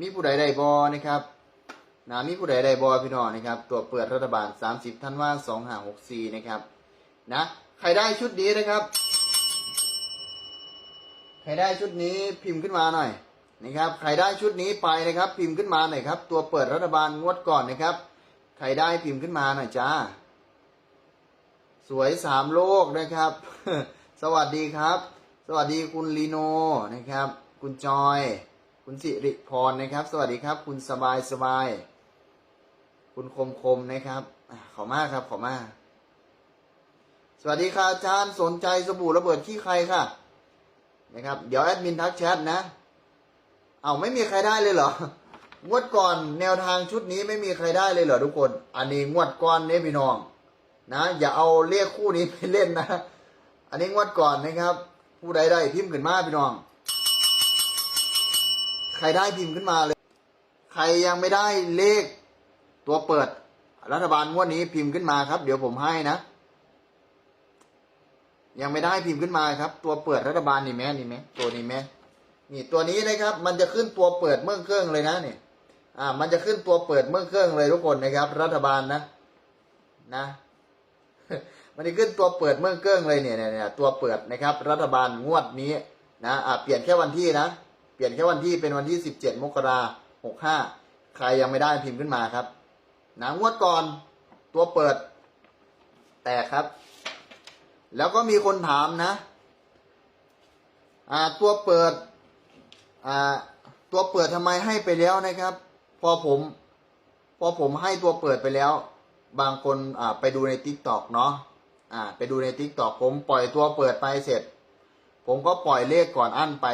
มีผู้ใดได้บอนะครับนะมีผู้ใดได้บอพี่น้องนะครับ ตัวเปิดรัฐบาล 30ธันว่า2564 นะครับ นะ ใครได้ชุดนี้นะครับ ใครได้ชุดนี้พิมพ์ขึ้นมาหน่อยนะครับ ใครได้ชุดนี้ไปนะครับ พิมพ์ขึ้นมาหน่อยครับ ตัวเปิดรัฐบาลงวดก่อนนะครับ ใครได้พิมพ์ขึ้นมาหน่อยจ้า สวยสามโลกนะครับ สวัสดีครับ สวัสดีคุณลีโนนะครับ คุณจอย คุณสิริพรนะครับ สวัสดีครับ คุณสบายสบาย คุณคมคมนะครับอะขอมากครับขอมาก สวัสดีค่ะอาจารย์สนใจสบู่ระเบิดขี้ใครค่ะ นะครับ เดี๋ยวแอดมินทักแชทนะ เอาไม่มีใครได้เลยเหรองวดก่อนแนวทางชุดนี้ไม่มีใครได้เลยเหรอทุกคน อันนี้งวดก่อนเนี่ยพี่น้อง นะ อย่าเอาเลขคู่นี้ไปเล่นนะ อันนี้งวดก่อนนะครับ ผู้ใดได้พิมพ์ขึ้นมาพี่น้อง ใครได้พิมพ์ขึ้นมาเลย ใครยังไม่ได้เลขตัวเปิด รัฐบาลงวดนี้พิมพ์ขึ้นมาครับ เดี๋ยวผมให้นะ ยังไม่ได้พิมพ์ขึ้นมาครับ ตัวเปิดรัฐบาลนี่แม่นี่แม่ตัวนี้แม่นี่ตัวนี้นะครับ มันจะขึ้นตัวเปิดเมื่อเครื่องเลยนะนี่อ่า มันจะขึ้นตัวเปิดเมื่อเครื่องเลยทุกคนนะครับ รัฐบาลนะ นะมันจะขึ้นตัวเปิดเมื่อเครื่องเลยเนี่ยเนี่ยเนี่ยตัวเปิดนะครับ รัฐบาลงวดนี้นะอ่าเปลี่ยนแค่วันที่นะ เปลี่ยนแค่วันที่เป็นวันที่สิบเจ็ดมกราหกห้าใครยังไม่ได้พิมพ์ขึ้นมาครับนะงวดก่อนตัวเปิด แตกครับ แล้วก็มีคนถามนะ อ่าตัวเปิด อ่าตัวเปิดทำไมให้ไปแล้วนะครับ พอผม พอผมให้ตัวเปิดไปแล้ว บางคนอ่าไปดูในทิกตอกเนาะอ่า ไปดูในทิกตอกผมปล่อยตัวเปิดไปเสร็จ ผมก็ปล่อยเลขก่อนอั้นไป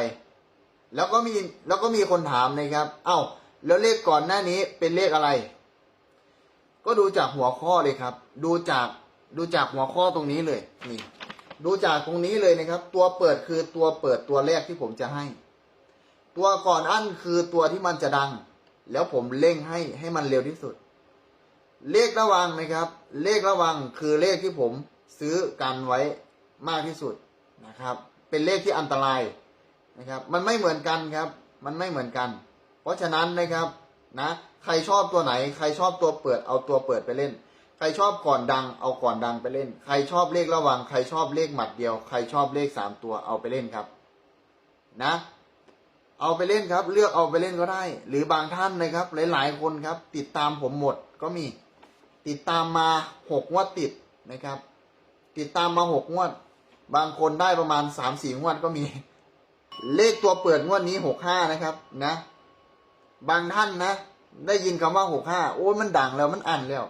แล้วก็มีแล้วก็มีคนถามนะครับ เอ้า แล้วเลขก่อนหน้านี้เป็นเลขอะไร ก็ดูจากหัวข้อเลยครับ ดูจากดูจากหัวข้อตรงนี้เลยนี่ ดูจากตรงนี้เลยนะครับ ตัวเปิดคือตัวเปิดตัวแรกที่ผมจะให้ ตัวก่อนอั้นคือตัวที่มันจะดัง แล้วผมเร่งให้ให้มันเร็วที่สุด เลขระวังนะครับ เลขระวังคือเลขที่ผมซื้อกันไว้มากที่สุดนะครับ เป็นเลขที่อันตราย นะครับ มันไม่เหมือนกันครับ มันไม่เหมือนกัน เพราะฉะนั้นนะครับนะ ใครชอบตัวไหน ใครชอบตัวเปิดเอาตัวเปิดไปเล่น ใครชอบก่อนดังเอาก่อนดังไปเล่น ใครชอบเลขระวัง ใครชอบเลขหมัดเดียว ใครชอบเลขสามตัวเอาไปเล่นครับ นะ เอาไปเล่นครับ เลือกเอาไปเล่นก็ได้ หรือบางท่านนะครับ หลาย ๆ คนครับ ติดตามผมหมดก็มี ติดตามมาหกงวดติดนะครับ ติดตามมาหกงวด บางคนได้ประมาณสามสี่งวดก็มี เลขตัวเปิดงวดนี้หกห้านะครับ นะ บางท่านนะ ได้ยินคำว่าหกห้าโอ้มันดังแล้วมันอันแล้ว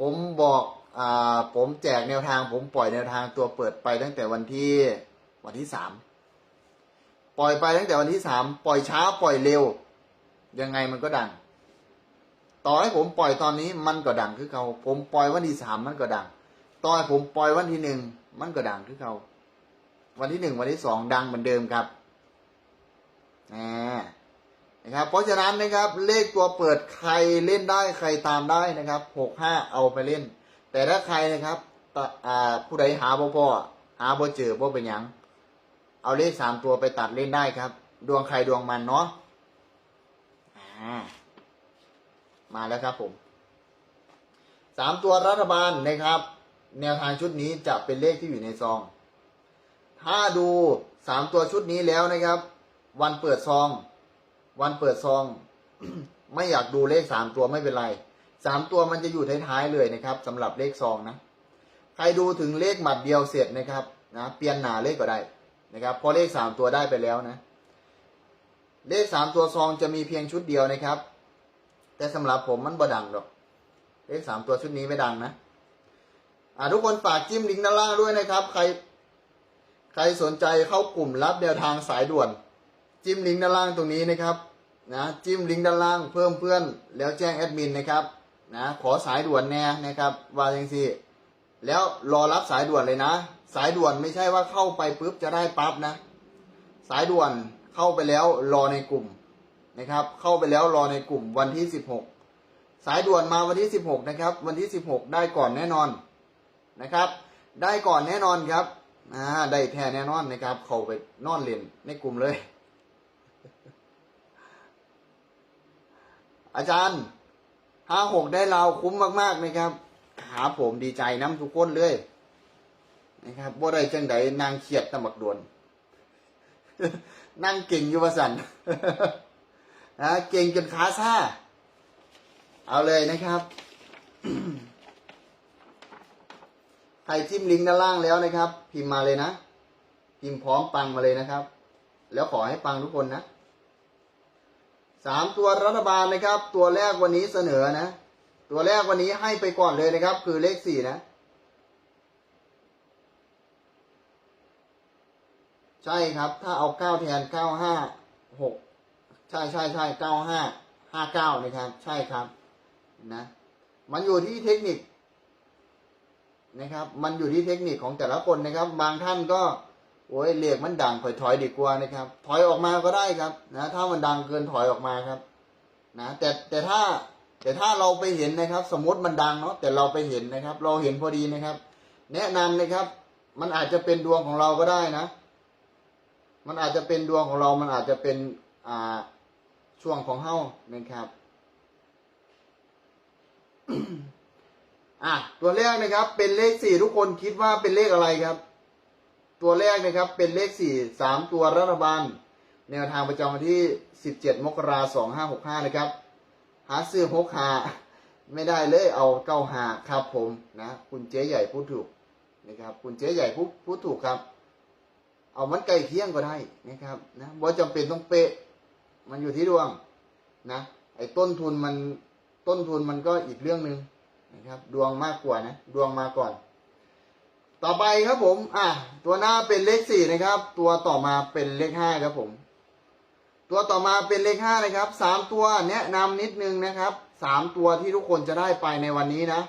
ผมบอกอ่าผมแจกแนวทาง ผมปล่อยแนวทางตัวเปิดไปตั้งแต่วันที่วันที่สามปล่อยไปตั้งแต่วันที่สามปล่อยช้าปล่อยเร็ว ยังไงมันก็ดัง ต่อให้ผมปล่อยตอนนี้มันก็ดังคือเขา ผมปล่อยวันที่สามมันก็ดัง ต่อให้ผมปล่อยวันที่หนึ่งมันก็ดังคือเขา วันที่หนึ่งวันที่สองดังเหมือนเดิมครับนะครับ เพราะฉะนั้นนะครับ เลขตัวเปิดใครเล่นได้ใครตามได้นะครับหกห้าเอาไปเล่น แต่ถ้าใครนะครับผู้ใดหาบ่พ่อหาบ่เจอบ่เป็นยัง เอาเลขสามตัวไปตัดเล่นได้ครับ ดวงใครดวงมันเนาะมาแล้วครับผมสามตัวรัฐบาลนะครับ แนวทางชุดนี้จะเป็นเลขที่อยู่ในซอง ถ้าดูสามตัวชุดนี้แล้วนะครับ วันเปิดซอง วันเปิดซอง ไม่อยากดูเลขสามตัวไม่เป็นไรสามตัวมันจะอยู่ท้ายๆเลยนะครับสำหรับเลขซองนะใครดูถึงเลขหมัดเดียวเสร็จนะครับนะเปลี่ยนหนาเลขก็ได้นะครับพราะเลขสามตัวได้ไปแล้วนะ เลขสามตัวซองจะมีเพียงชุดเดียวนะครับ แต่สำหรับผมมันบ่ดังหรอกเลขสามตัวชุดนี้ไม่ดังนะอ่าทุกคนฝากจิ้มลิงก์ด้านล่างด้วยนะครับ ใคร ใครสนใจเข้ากลุ่มรับแนวทางสายด่วน จิ้มลิงก์ด้านล่างตรงนี้นะครับนะจิ้มลิงก์ด้านล่างเพิ่มเพื่อนแล้วแจ้งแอดมินนะครับนะขอสายด่วนแน่นะครับว่าจังสิแล้วรอรับสายด่วนเลยนะ สายด่วนไม่ใช่ว่าเข้าไปปุ๊บจะได้ปั๊บนะ สายด่วนเข้าไปแล้วรอในกลุ่มนะครับ เข้าไปแล้วรอในกลุ่มวันที่สิบหกสายด่วนมาวันที่สิบหกนะครับ วันที่สิบหกได้ก่อนแน่นอนนะครับ ได้ก่อนแน่นอนครับ อ่าได้แท้แน่นอนนะครับ เข้าไปนอนเล่นในกลุ่มเลย อาจารย์ห้าหกได้เราคุ้มมากๆนะครับ หาผมดีใจน้ำทุกคนเลย นะครับบ่ได้จังใดนางเขียดตะบักดวนนั่งเก่งอยู่ว่าสันนะเก่งจนขาซ่า เอาเลยนะครับ ใครทิ้มลิงก์ด้านล่างแล้วนะครับ พิมพ์มาเลยนะ พิมพ์พร้อมปังมาเลยนะครับ แล้วขอให้ปังทุกคนนะสามตัวรัฐบาลนะครับ ตัวแรกวันนี้เสนอนะ ตัวแรกวันนี้ให้ไปก่อนเลยนะครับ คือเลขสี่นะ ใช่ครับ ถ้าเอาเก้าแทนเก้าห้าหกใช่ใช่ใช่เก้าห้าห้าเก้านะครับ ใช่ครับนะ มันอยู่ที่เทคนิค นะครับ มันอยู่ที่เทคนิคของแต่ละคนนะครับ บางท่านก็โอ้ยเรียกมันดังถอยถอยดีกว่านะครับ ถอยออกมาก็ได้ครับนะถ้ามันดังเกินถอยออกมาครับนะแต่แต่ถ้าแต่ถ้าเราไปเห็นนะครับ สมมติมันดังเนาะแต่เราไปเห็นนะครับ เราเห็นพอดีนะครับ แนะนำนะครับ มันอาจจะเป็นดวงของเราก็ได้นะ มันอาจจะเป็นดวงของเรา มันอาจจะเป็นอ่าช่วงของเฮ้านะครับ อะตัวแรกนะครับ เป็นเลขสี่ทุกคนคิดว่าเป็นเลขอะไรครับ ตัวแรกนะครับเป็นเลขสี่สามตัวรัฐบาลแนวทางประจำวันที่สิบเจ็ดมกราสองห้าหกห้านะครับ หาซื้อหกหาไม่ได้เลยเอาเก้าหาครับผมนะ คุณเจ๊ใหญ่พูดถูกนะครับ คุณเจ๊ใหญ่พูดพูดถูกครับ เอามันใกลเคียงก็ได้นะครับนะว่าจำเป็นต้องเป๊ะ มันอยู่ที่ดวงนะไอ้ต้นทุนมันต้นทุนมันก็อีกเรื่องหนึ่ง นะครับ ดวงมากกว่านะ ดวงมาก่อน ต่อไปครับผม อะ ตัวหน้าเป็นเลขสี่นะครับ ตัวต่อมาเป็นเลขห้าครับผม ตัวต่อมาเป็นเลขห้านะครับสามตัวแนะนำนิดนึงนะครับสามตัวที่ทุกคนจะได้ไปในวันนี้นะ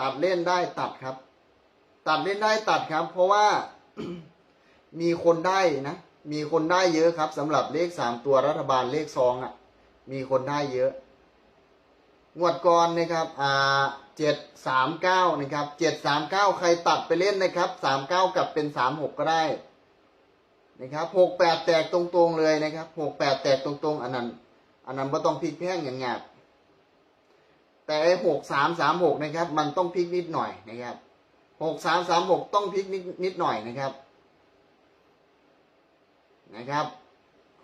ตัดเล่นได้ตัดครับ ตัดเล่นได้ตัดครับ เพราะว่ามีคนได้นะ มีคนได้เยอะครับสำหรับเลขสามตัวรัฐบาลเลขซองอะ มีคนได้เยอะ งวดก่อนนะครับอ่าเจ็ดสามเก้านะครับเจ็ดสามเก้าใครตัดไปเล่นนะครับสามเก้ากลับเป็นสามหกก็ได้นะครับหกแปดแตกตรงๆเลยนะครับหกแปดแตกตรงๆ อันนั้นอันนั้นไม่ต้องพลิกแพงอย่างหยาบแต่ไอ้หกสามสามหกนะครับ มันต้องพลิกนิดหน่อยนะครับหกสามสามหกต้องพลิกนิดนิดหน่อยนะครับ นะครับ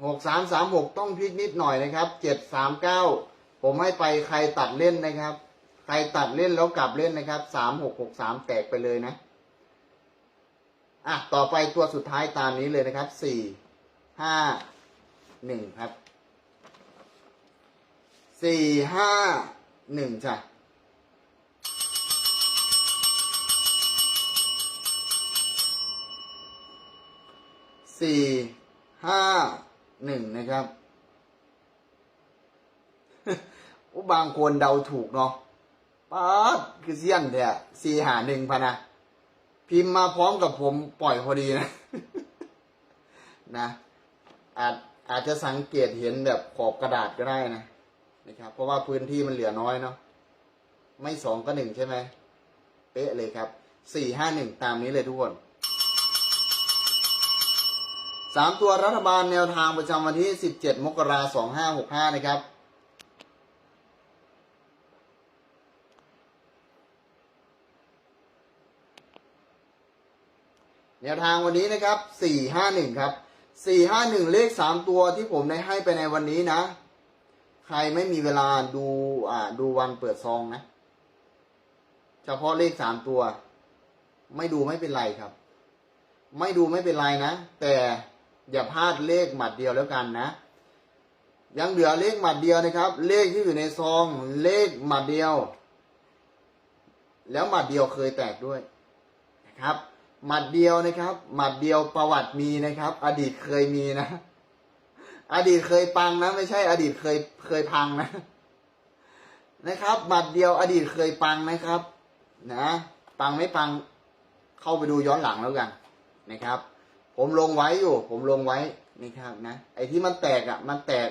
หกสามสามหกต้องพลิกนิดหน่อยนะครับเจ็ดสามเก้า ผมให้ไปใครตัดเล่นนะครับ ใครตัดเล่นแล้วกลับเล่นนะครับสามหกหกสามแตกไปเลยนะ อะ ต่อไปตัวสุดท้ายตามนี้เลยนะครับสี่ห้าหนึ่งครับสี่ห้าหนึ่งจ้ะสี่ห้าหนึ่งนะครับ อุบางคนเดาถูกเนาะป๊าดคือเสี้ยนแท้สี่หาหนึ่งพะนะ พิมพ์มาพร้อมกับผมปล่อยพอดีนะ นะอาจอาจจะสังเกตเห็นแบบขอบกระดาษก็ได้นะนะครับ เพราะว่าพื้นที่มันเหลือน้อยเนาะไม่สองก็หนึ่งใช่ไหมเป๊ะเลยครับสี่ห้าหนึ่งตามนี้เลยทุกคนสามตัวรัฐบาลแนวทางประจำวันที่สิบเจ็ดมกราสองห้าหกห้านะครับ แนวทางวันนี้นะครับสี่ห้าหนึ่งครับสี่ห้าหนึ่งเลขสามตัวที่ผมได้ให้ไปในวันนี้นะ ใครไม่มีเวลาดูอ่าดูวันเปิดซองนะ เฉพาะเลขสามตัว ไม่ดูไม่เป็นไรครับ ไม่ดูไม่เป็นไรนะ แต่อย่าพลาดเลขหมัดเดียวแล้วกันนะ ยังเหลือเลขหมัดเดียวนะครับ เลขที่อยู่ในซองเลขหมัดเดียว แล้วหมัดเดียวเคยแตกด้วยนะครับ หมัดเดียวนะครับ หมัดเดียวประวัติมีนะครับ อดีตเคยมีนะ อดีตเคยปังนะ ไม่ใช่ อดีตเคยเคยพังนะ นะครับหมัดเดียว อดีตเคยปังนะครับ นะปังไม่ปังเข้าไปดูย้อนหลังแล้วกันนะครับ ผมลงไว้อยู่ ผมลงไว้นะครับนะไอ้ที่มันแตกอะ มันแตก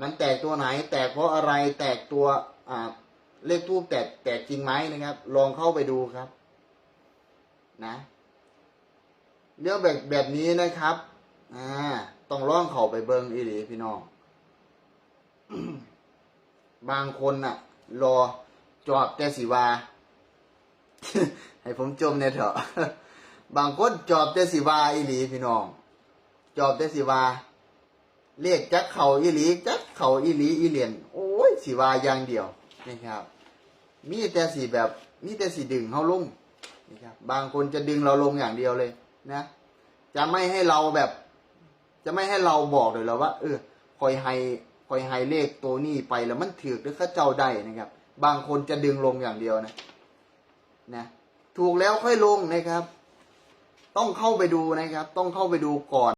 มันแตกตัวไหน แตกเพราะอะไรแตกตัวอ่าเลขทูบแตกแตกจริงไหมนะครับ ลองเข้าไปดูครับ นะ เรื่องแบบแบบนี้นะครับ อ่า ต้องล่องเข่าไปเบิงอีหลีพี่น้อง บางคนน่ะ รอจอบแต่สิวา ให้ผมจมเนี่ยเถอะ บางคนจอบแต่สิวาอีหลีพี่น้อง จอบแต่สิวาเรียกจักเข่าอีหลี จักเข่าอีหลีอีเหลียนโอ้ยสิวาอย่างเดียวนะครับ มีแต่สีแบบ มีแต่สีดึงเขาลุงนะครับ บางคนจะดึงเราลงอย่างเดียวเลย นะ จะไม่ให้เราแบบ จะไม่ให้เราบอกเลยแล้วว่า เออคอยให้คอยให้เลขตัวนี้ไปแล้วมันถือหรือข้าเจ้าได้นะครับ บางคนจะดึงลงอย่างเดียวนะนะถูกแล้วค่อยลงนะครับ ต้องเข้าไปดูนะครับ ต้องเข้าไปดูก่อน